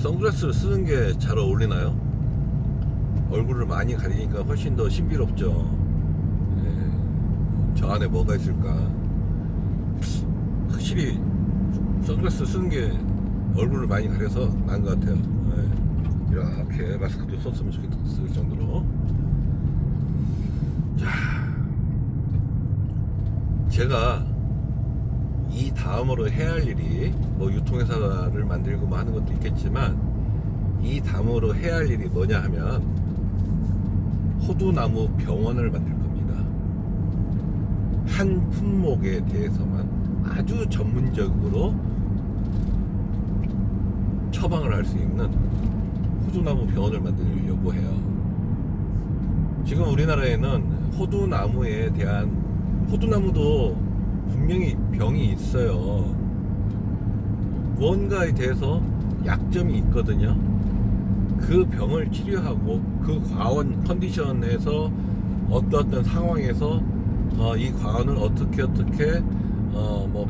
선글라스를 쓰는 게 잘 어울리나요? 얼굴을 많이 가리니까 훨씬 더 신비롭죠. 예, 저 안에 뭐가 있을까? 확실히 선글라스 쓰는 게 얼굴을 많이 가려서 나은 것 같아요. 예, 이렇게 마스크도 썼으면 좋겠을 정도로. 자, 제가 이 다음으로 해야 할 일이 뭐 유통회사를 만들고 뭐 하는 것도 있겠지만 이 다음으로 해야 할 일이 뭐냐 하면 호두나무 병원을 만들 겁니다. 한 품목에 대해서만 아주 전문적으로 처방을 할 수 있는 호두나무 병원을 만들려고 해요. 지금 우리나라에는 호두나무에 대한 호두나무도 분명히 병이 있어요. 무언가에 대해서 약점이 있거든요. 그 병을 치료하고 그 과원 컨디션에서 어떤 상황에서 어, 이 과원을 어떻게 어떻게 어, 뭐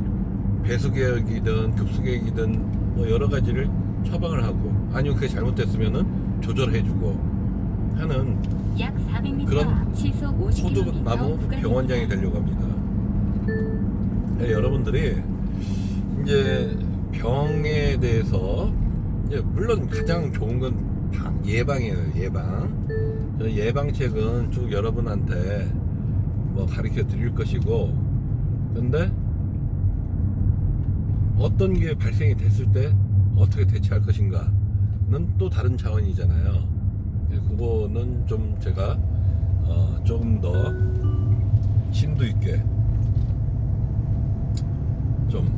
배수 계획이든 급수 계획이든 뭐 여러 가지를 처방을 하고 아니면 그게 잘못됐으면은 조절해주고 하는 약 400m 그런 50km 호두 나무 병원장이 되려고 합니다. 네, 여러분들이 이제 병에 대해서 이제 물론 가장 좋은 건 방- 예방이에요. 예방. 예방책은 쭉 여러분한테 뭐 가르쳐 드릴 것이고, 근데 어떤 게 발생이 됐을 때 어떻게 대처할 것인가는 또 다른 차원이잖아요. 네, 그거는 좀 제가 어, 조금 더 심도 있게 좀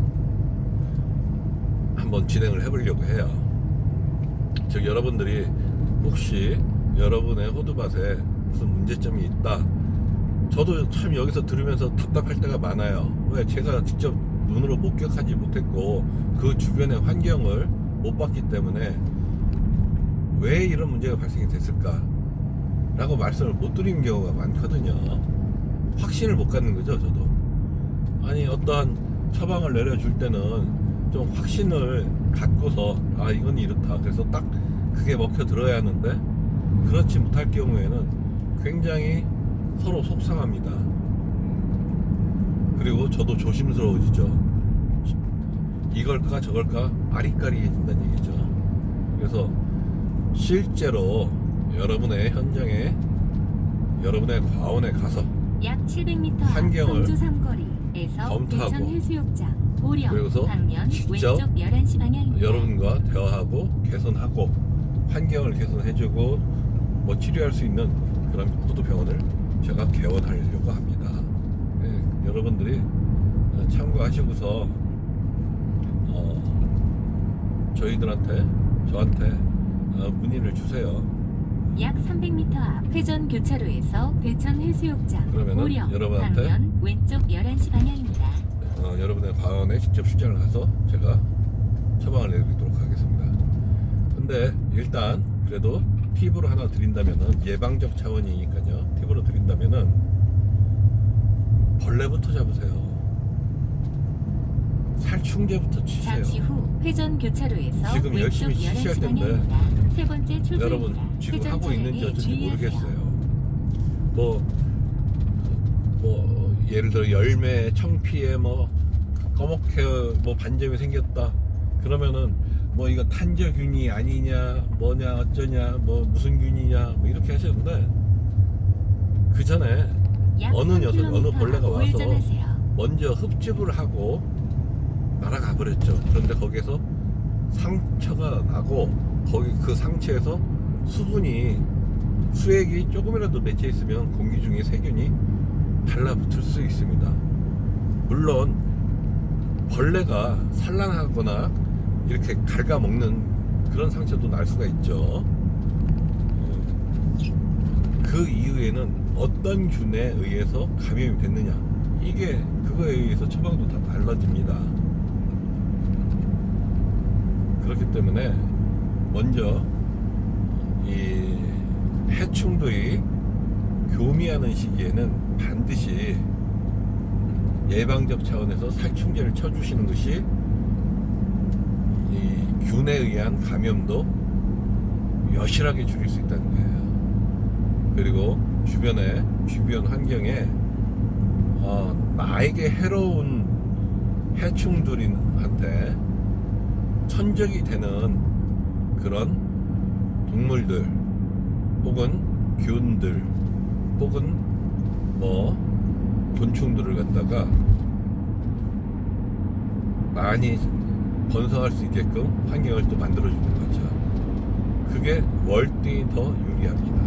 한번 진행을 해보려고 해요. 즉 여러분들이 혹시 여러분의 호두밭에 무슨 문제점이 있다. 저도 참 여기서 들으면서 답답할 때가 많아요. 왜 제가 직접 눈으로 목격하지 못했고 그 주변의 환경을 못 봤기 때문에 왜 이런 문제가 발생이 됐을까? 라고 말씀을 못 드리는 경우가 많거든요. 확신을 못 갖는 거죠, 저도. 아니, 어떠한 처방을 내려줄 때는 좀 확신을 갖고서, 아, 이건 이렇다. 그래서 딱 그게 먹혀 들어야 하는데, 그렇지 못할 경우에는 굉장히 서로 속상합니다. 그리고 저도 조심스러워지죠. 이걸까 저걸까 아리까리해진다는 얘기죠. 그래서 실제로 여러분의 현장에 여러분의 과원에 가서 약 700m 앞 환경을 성주 삼거리에서 검토하고 대천 해수욕장 보령 그리고서 방면 직접 왼쪽 11시 방향입니다. 여러분과 대화하고 개선하고 환경을 개선해주고 뭐 치료할 수 있는 그런 호두병원을 제가 개원하려고 합니다. 예, 여러분들이 참고하시고서 어, 저희들한테 저한테 어, 문의를 주세요. 약 300m 앞 회전 교차로에서 대천 해수욕장 그러면은 보령 여러분한테 방면 왼쪽 11시 방향입니다. 어, 여러분의 과원에 직접 출장을 가서 제가 처방을 내드리도록 하겠습니다. 근데 일단 그래도 팁으로 하나 드린다면은 예방적 차원이니까요. 팁으로 드린다면은 벌레부터 잡으세요. 살충제부터 치세요. 잠시 후 회전 교차로에서 지금 왼쪽 열심히 11시 치시할 텐데 방향입니다. 세 번째 출구입니다. 여러분 지금 하고 있는지 어쩐지. 모르겠어요. 뭐, 뭐 예를 들어 열매 청피에 뭐 꺼멓게 뭐 반점이 생겼다. 그러면은 뭐 이거 탄저균이 아니냐, 뭐냐 어쩌냐, 뭐 무슨 균이냐, 뭐 이렇게 하셨는데 그 전에 약 어느 녀석, 3km 어느 벌레가 앞 와서. 먼저 흡집을 하고 날아가 버렸죠. 그런데 거기에서 상처가 나고 거기 그 상처에서 수분이 수액이 조금이라도 맺혀 있으면 공기 중에 세균이 달라붙을 수 있습니다. 물론 벌레가 산란하거나 이렇게 갉아먹는 그런 상처도 날 수가 있죠. 어, 그 이후에는 어떤 균에 의해서 감염이 됐느냐 이게 그거에 의해서 처방도 다 달라집니다. 그렇기 때문에 먼저 이 해충들이 교미하는 시기에는 반드시 예방적 차원에서 살충제를 쳐주시는 것이 이 균에 의한 감염도 여실하게 줄일 수 있다는 거예요. 그리고 주변에 주변 환경에 어, 나에게 해로운 해충들한테 천적이 되는 그런 동물들 혹은 균들 혹은 뭐 곤충들을 갖다가 많이 번성할 수 있게끔 환경을 또 만들어주는 거죠. 그게 월등히 더 유리합니다.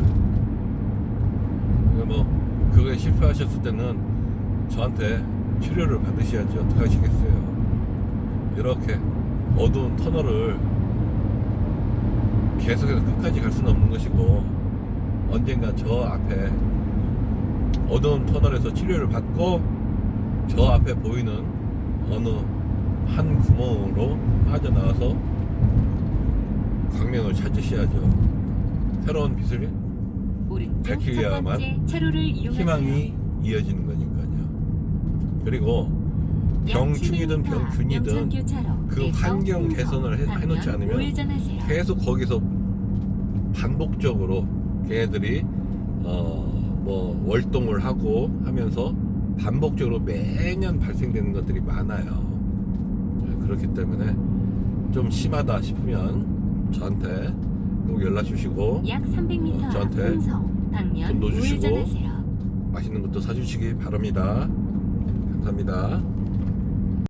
그러니까 뭐 그거에 실패하셨을 때는 저한테 치료를 받으셔야지 어떡하시겠어요. 이렇게 어두운 터널을 계속해서 끝까지 갈 수는 없는 것이고 언젠가 저 앞에 어두운 터널에서 치료를 받고 저 앞에 보이는 어느 한 구멍으로 빠져나와서 광명을 찾으셔야죠. 새로운 빛을 밝히려야만. 희망이 이어지는 거니까요. 그리고 병충이든 병균이든 그 환경 개선을 해- 해놓지 않으면. 계속 거기서 반복적으로 걔네들이 어 뭐 월동을 하고 하면서 반복적으로 매년 발생되는 것들이 많아요. 네, 그렇기 때문에 좀 심하다 싶으면 저한테 꼭 연락 주시고 약 300m 어, 앞 저한테 흥성 방면 돈 넣어주시고 우회전하세요. 맛있는 것도 사주시기 바랍니다. 감사합니다.